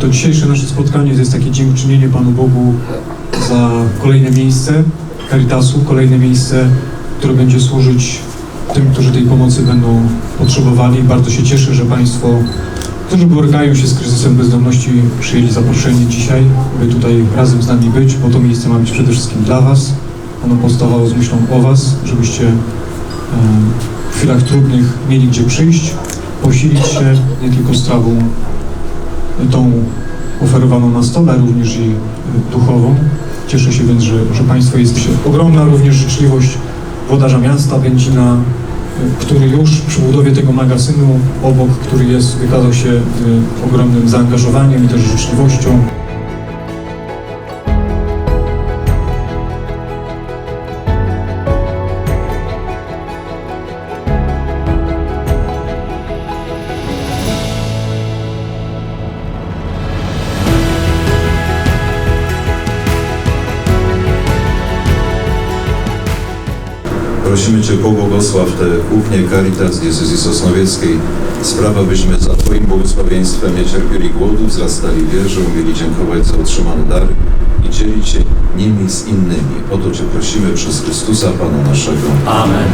to dzisiejsze nasze spotkanie to jest takie dziękczynienie Panu Bogu za kolejne miejsce Caritasu, kolejne miejsce, które będzie służyć tym, którzy tej pomocy będą potrzebowali. Bardzo się cieszę, że Państwo, którzy borykają się z kryzysem bezdomności, przyjęli zaproszenie dzisiaj, by tutaj razem z nami być, bo to miejsce ma być przede wszystkim dla Was. Ono powstawało z myślą o Was, żebyście e, w chwilach trudnych mieli gdzie przyjść, posilić się nie tylko strawą tą oferowaną na stole, również i e, duchową. Cieszę się więc, że, że Państwo jesteście. Ogromna również życzliwość włodarza miasta Będzina, e, który już przy budowie tego magazynu obok, który jest, wykazał się e, ogromnym zaangażowaniem i też życzliwością. Prosimy Cię, pobłogosław te kuchnie Caritas Diecezji Sosnowieckiej. Sprawa, byśmy za Twoim błogosławieństwem nie cierpieli głodu, wzrastali wierzą, mieli dziękować za otrzymane dary i dzielić się nimi z innymi. O to Cię prosimy przez Chrystusa Pana naszego. Amen.